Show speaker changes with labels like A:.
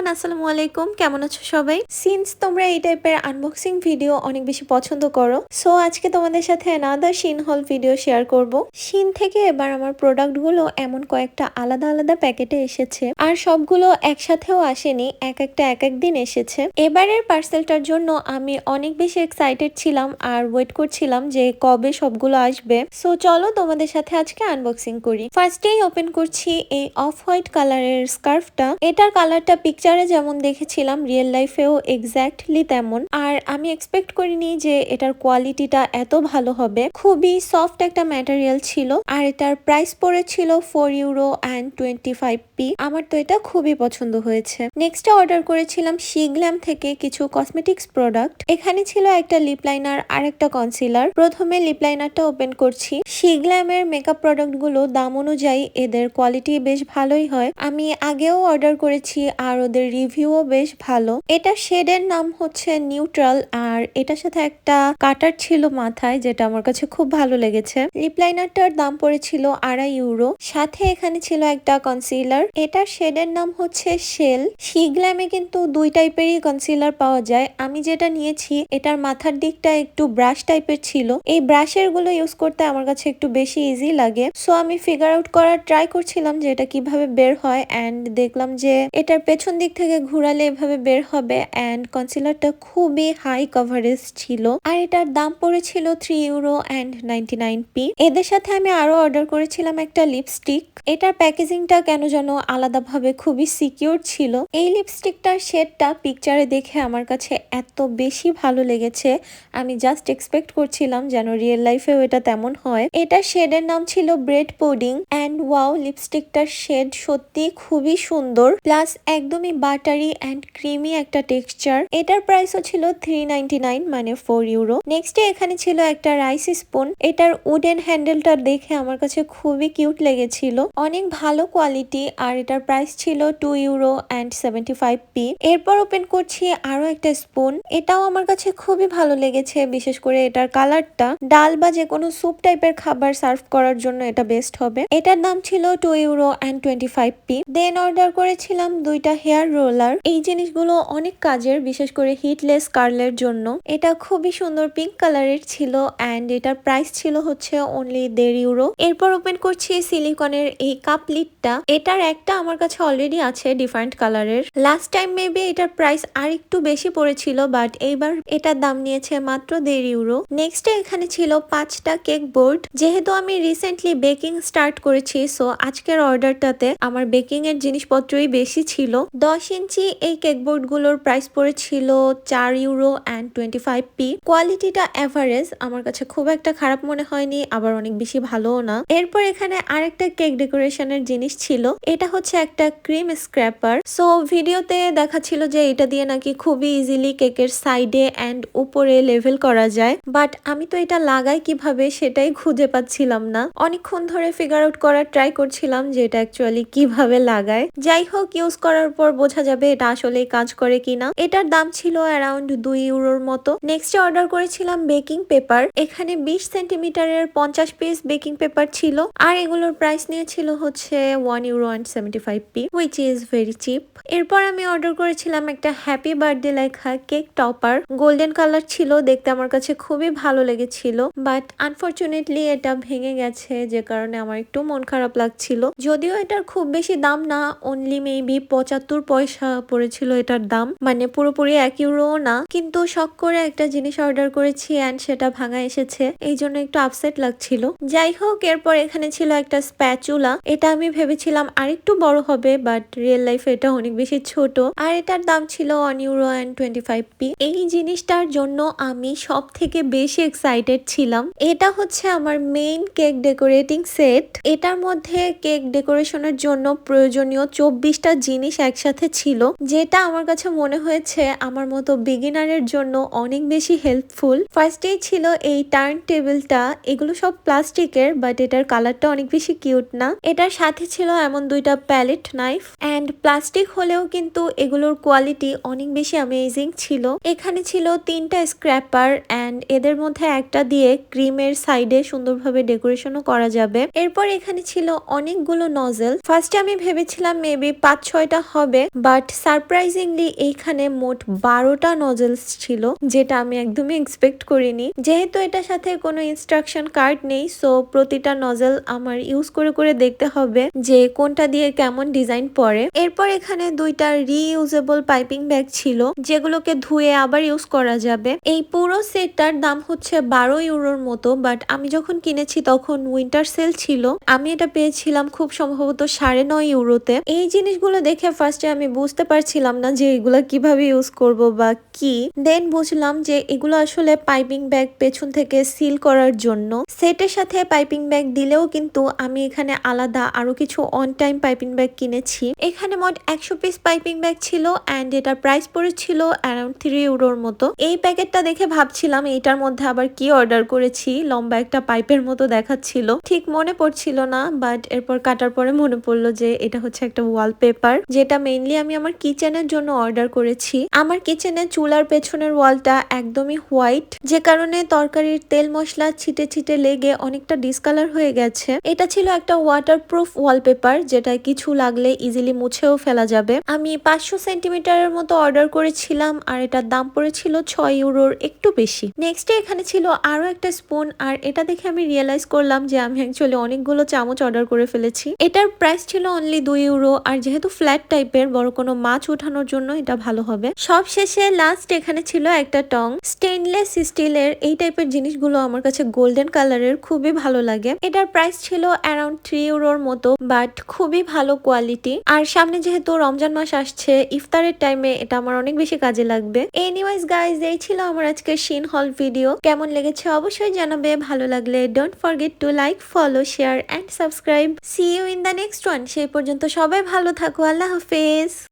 A: Everyone, আসসালামু আলাইকুম। কেমন আছো সবাই? সিন্স তোমরা এই টাইপের আনবক্সিং ভিডিও অনেক বেশি পছন্দ করো সো আজকে তোমাদের সাথে অ্যানাদার শিন হল ভিডিও শেয়ার করব। শিন থেকে এবার আমার প্রোডাক্টগুলো এমন কয়েকটা আলাদা আলাদা প্যাকেটে এসেছে, আর সবগুলো একসাথেও আসেনি, এক একটা এক এক দিন এসেছে। এবারের পার্সেলটার জন্য আমি অনেক বেশি এক্সাইটেড ছিলাম আর ওয়েট করছিলাম যে কবে সবগুলো আসবে। সো চলো তোমাদের সাথে আজকে আনবক্সিং করি। ফার্স্টেই ওপেন করছি এই অফ হোয়াইট কালারের স্কার্ফটা এটার কালারটা পিকচারে যেমন দেখেছিলাম রিয়েল লাইফেও এক্স্যাক্টলি তেমন। আর আমি এক্সপেক্ট করিনি যে এটার কোয়ালিটিটা এত ভালো হবে। খুবই সফট একটা ম্যাটেরিয়াল ছিল আর এটার প্রাইস পড়েছিল four euro and twenty five p আমার তো এটা খুবই পছন্দ হয়েছে। নেক্সট অর্ডার করেছিলাম শিগ্ল্যাম থেকে কিছু কসমেটিক্স প্রোডাক্ট এখানে ছিল একটা লিপ লাইনার আর একটা কনসিলার প্রথমে লিপ লাইনারটা ওপেন করছি। শিগ্ল্যামের মেকআপ প্রোডাক্টগুলো দাম অনুযায়ী এদের কোয়ালিটি বেশ ভালোই হয়। আমি আগেও অর্ডার করেছি আর ওদের রিভিউও বেশ ভালো। এটা শেডের নাম হচ্ছে নিউট্রাল আর এটার সাথে একটা কাটার ছিল মাথায়, যেটা আমার কাছে খুব ভালো লেগেছে। লিপ লাইনারটার দাম পড়েছিল আড়াই ইউরো। সাথে এখানে ছিল একটা কনসিলার এটার শেডের নাম হচ্ছে শেল। শিগ্ল্যামে কিন্তু দুই টাইপেরই কনসিলার পাওয়া যায়। আমি যেটা নিয়েছি, এটার মাথার দিকটা একটু ব্রাশ টাইপের ছিল। এই ব্রাশেরগুলো ইউজ করতে আমার কাছে একটু বেশি ইজি লাগে। সো আমি ফিগার আউট করার ট্রাই করছিলাম যে এটা কীভাবে বের হয় অ্যান্ড দেখলাম যে এটার পেছন দিক থেকে ঘুরালে এভাবে বের হবে অ্যান্ড কনসিলারটা খুবই হাই কভারেজ ছিল। আর এটার দাম পড়েছিল three euro and ninety nine p এদের সাথে আমি আরও অর্ডার করেছিলাম একটা লিপস্টিক এটার প্যাকেজিংটা কেন যেন আলাদাভাবে খুবই সিকিউর ছিল। এই লিপস্টিকটার শেডটা পিকচারে দেখে আমার কাছে এত বেশি ভালো লেগেছে। আমি জাস্ট এক্সপেক্ট করছিলাম যেন রিয়েল লাইফেও এটা তেমন হয়। এটা শেডের নাম ছিল ব্রেড পুডিং অ্যান্ড ওয়াও লিপস্টিকটার শেড সত্যি খুবই সুন্দর। প্লাস একদমই বাটারি অ্যান্ড ক্রিমি একটা টেক্সচার। এটার প্রাইসও ছিল থ্রি মানে ফোর ইউরো নেক্সট এখানে ছিল একটা রাইস স্পুন এটার উডেন হ্যান্ডেলটা দেখে আমার কাছে খুবই কিউট লেগেছিল। অনেক ভালো কোয়ালিটি আর এটার প্রাইস ছিল two euro and seventy five p এরপর ওপেন করছি আরও একটা স্পুন এটাও আমার কাছে খুবই ভালো লেগেছে, বিশেষ করে এটার কালারটা ডাল বা যে কোনো স্যুপ টাইপের খাবার সার্ভ করার জন্য এটা বেস্ট হবে। এটার দাম ছিল two euro and twenty five p then order করেছিলাম দুইটা হেয়ার রোলার এই জিনিসগুলো অনেক কাজের, বিশেষ করে হিটলেস কার্লের জন্য। এটা খুবই সুন্দর পিঙ্ক কালারের ছিল অ্যান্ড এটার প্রাইস ছিল হচ্ছে অনলি দেড় ইউরো এরপর ওপেন করছি সিলিকনের এই কাপ লিডটা এটার একটা আমার কাছে অলরেডি আছে ডিফারেন্ট কালারের লাস্ট টাইম মেবি এটার প্রাইস আর একটু বেশি পড়েছিল বাট এইবার এটার দাম নিয়েছে মাত্র দেড় ইউরো নেক্সট এখানে ছিল পাঁচটা কেক বোর্ড যেহেতু আমি রিসেন্টলি বেকিং স্টার্ট করেছি সো আজকের অর্ডারটাতে আমার বেকিং এর জিনিসপত্রই বেশি ছিল। দশ ইঞ্চি এই কেক বোর্ডগুলোর প্রাইস পড়েছিল চার euro and twenty five p কোয়ালিটিটা অ্যাভারেজ আমার কাছে খুব একটা খারাপ মনে হয়নি, আবার অনেক বেশি ভালোও না। এরপর এখানে আরেকটা কেক ডেকোরেশনের জিনিস ছিল, এটা হচ্ছে একটা ক্রিম স্ক্র্যাপার সো ভিডিওতে দেখাচ্ছিল যে এটা দিয়ে নাকি খুবই ইজিলি কেকের সাইডে অ্যান্ড উপরে লেভেল করা যায়। বাট আমি তো এটা লাগাই কীভাবে সেটাই খুঁজে পাচ্ছিলাম না। অনেকক্ষণ ধরে ফিগার আউট করার ট্রাই করছিলাম যে এটা অ্যাকচুয়ালি কীভাবে লাগায়। যাই হোক ইউজ করার পর বোঝা যাবে এটা আসলে কাজ করে কিনা। এটার দাম ছিল অ্যারাউন্ড দুই ইউরোর মতো। নেক্সট অর্ডার করেছিলাম বেকিং পেপার এখানে বিশ সেন্টিমিটারের পঞ্চাশ পিস বেকিং পেপার ছিল। আর এগুলোর প্রাইস নিয়েছিল হচ্ছে one euro and seventy five p which is very cheap এরপর আমি অর্ডার করেছিলাম একটা হ্যাপি বার্থডে লেখা কেক টপার গোল্ডেন কালার ছিল, দেখতে আমার কাছে খুবই ভালো লেগেছিল। বাট আনফর্চুনেটলি এটা ভেঙে গেছে, যে কারণে আমার একটু মন খারাপ লাগছিল। যদিও এটার খুব বেশি দাম না অনলি মেবি পঁচাত্তর পয়সা পড়েছিল এটার দাম। মানে পুরোপুরি এক ইউরো না। কিন্তু শখ করে একটা জিনিস অর্ডার করেছি অ্যান্ড সেটা ভাঙা এসেছে। এই জন্য একটু আপসেট লাগছিল। যাই হোক, এরপর এখানে ছিল একটা স্প্যাচুলা এটা আমি ভেবেছিলাম আরেকটু বড় হবে বাট রিয়েল লাইফে এটা অনেক বেশি ছোট। আর এটার দাম ছিল one euro and twenty five p এই জিনিসটার জন্য আমি সব থেকে বেশি এক্সাইটেড ছিলাম। এটা হচ্ছে আমার মেইন কেক ডেকোরেটিং সেট এটার মধ্যে কেক ডেকোরেশনের জন্য প্রয়োজনীয় চব্বিশটা জিনিস একসাথে ছিল, যেটা আমার কাছে মনে হয়েছে আমার মতো বিগিনারের জন্য অনেক বেশি হেল্পফুল ফার্স্টেই ছিল এই টার্ন টেবিলটা এগুলো সব প্লাস্টিকের বাট এটার কালারটা অনেক বেশি কিউট না। এটার সাথে ছিল এমন দুইটা প্যালেট নাইফ অ্যান্ড প্লাস্টিক হলেও কিন্তু এগুলোর কোয়ালিটি অনেক বেশি অ্যামেজিং ছিল। এখানে ছিল তিনটা স্ক্র্যাপার অ্যান্ড এদের মধ্যে একটা দিয়ে ক্রিমের সাইডে সুন্দরভাবে ডেকোরেশনও করা যাবে। এরপর এখানে ছিল অনেকগুলো নজেল ফার্স্টে আমি ভেবেছিলাম মেবি পাঁচ ছয়টা হবে বাট সারপ্রাইজিংলি এইখানে মোট বারোটা নজলস ছিল, যেটা আমি একদমই এক্সপেক্ট করিনি। যেহেতু এটার সাথে কোনো ইনস্ট্রাকশন কার্ড নেই সো প্রতিটা নজল আমার ইউজ করে করে দেখতে হবে যে কোনটা দিয়ে কেমন ডিজাইন পড়ে। এরপর এখানে দুইটা রিইউজেবল পাইপিং ব্যাগ ছিল, যেগুলোকে ধুয়ে আবার ইউজ করা যাবে। এই পুরো সেটটার দাম হচ্ছে বারো ইউরোর মতো বাট আমি যখন কিনেছি তখন উইন্টার সেল ছিল। আমি এটা পেয়েছিলাম খুব সম্ভবত সাড়ে নয় ইউরোতে। এই জিনিসগুলো দেখে ফার্স্টে আমি বুঝতে পারছিলাম না যে এগুলো কীভাবে ইউজ করব বা কি। দেন বুঝলাম যে এগুলো আসলে পাইপিং ব্যাগ পেছন থেকে সিল করার জন্য। সেটের সাথে পাইপিং ব্যাগ দিলেও কিন্তু আমি এখানে আলাদা আরও কিছু অন টাইম পাইপিং ব্যাগ কিনেছি। এখানে মোট একশো পিস পাইপিং ব্যাগ ছিল অ্যান্ড এটার প্রাইস পড়েছিল অ্যারাউন্ড থ্রি ইউরোর মতো। এই প্যাকেটটা দেখে ভাবছিলাম এটার মধ্যে আবার কি অর্ডার করেছি, লম্বা একটা পাইপের মতো দেখাচ্ছিল। ঠিক মনে পড়ছিল না বাট এরপর কাটার পরে মনে পড়ল যে এটা হচ্ছে একটা ওয়ালপেপার যেটা মেইনলি আমি আমার কিচেনের জন্য অর্ডার করেছি। আমার কিচেনে চুলার পেছনের ওয়ালটা একদমই হোয়াইট যে কারণে তরকারির তেল মশলা ছিটে ছিটে লেগে অনেকটা ডিসকালার হয়ে গেছে। এটা ছিল একটা ওয়াটারপ্রুফ ওয়ালপেপার যেটা কিছু লাগলে ইজিলি মুছেও ফেলা যাবে। আমি পাঁচশো সেন্টিমিটারের মতো অর্ডার করেছিলাম, আর এটার দাম পড়েছিল ছয় ইউরোর একটু বেশি। নেক্সট এখানে ছিল আরও একটা স্পুন আর এটা দেখে আমি রিয়েলাইজ করলাম যে আমি অ্যাকচুয়ালি অনেকগুলো চামচ অর্ডার করে ফেলেছি। এটার প্রাইস ছিল অনলি দুই ইউরো, আর যেহেতু ফ্ল্যাট টাইপের বড় কোনো মাছ উঠানোর জন্য এটা ভালো হবে। সব শেষে লাস্ট এখানে ছিল একটা টং। স্টেনলেস স্টিলের এই টাইপের জিনিসগুলো আমার কাছে গোল্ডেন কালারের খুবই ভালো লাগে। এটার প্রাইস ছিল অ্যারাউন্ড থ্রি ইউরোর মতো বাট খুবই ভালো কোয়ালিটি আর সামনে যেহেতু রমজান মাস আসছে, ইফতারের টাইমে এটা আমার অনেক বেশি কাজে লাগবে। এনিওয়াইজ গাইজ এই ছিল আমার আজকের শিন হল ভিডিও কেমন লেগেছে অবশ্যই জানাবে। ভালো লাগলে don't forget to like follow share and subscribe see you in the next one সেই পর্যন্ত সবাই ভালো থাকো। আল্লাহ হাফেজ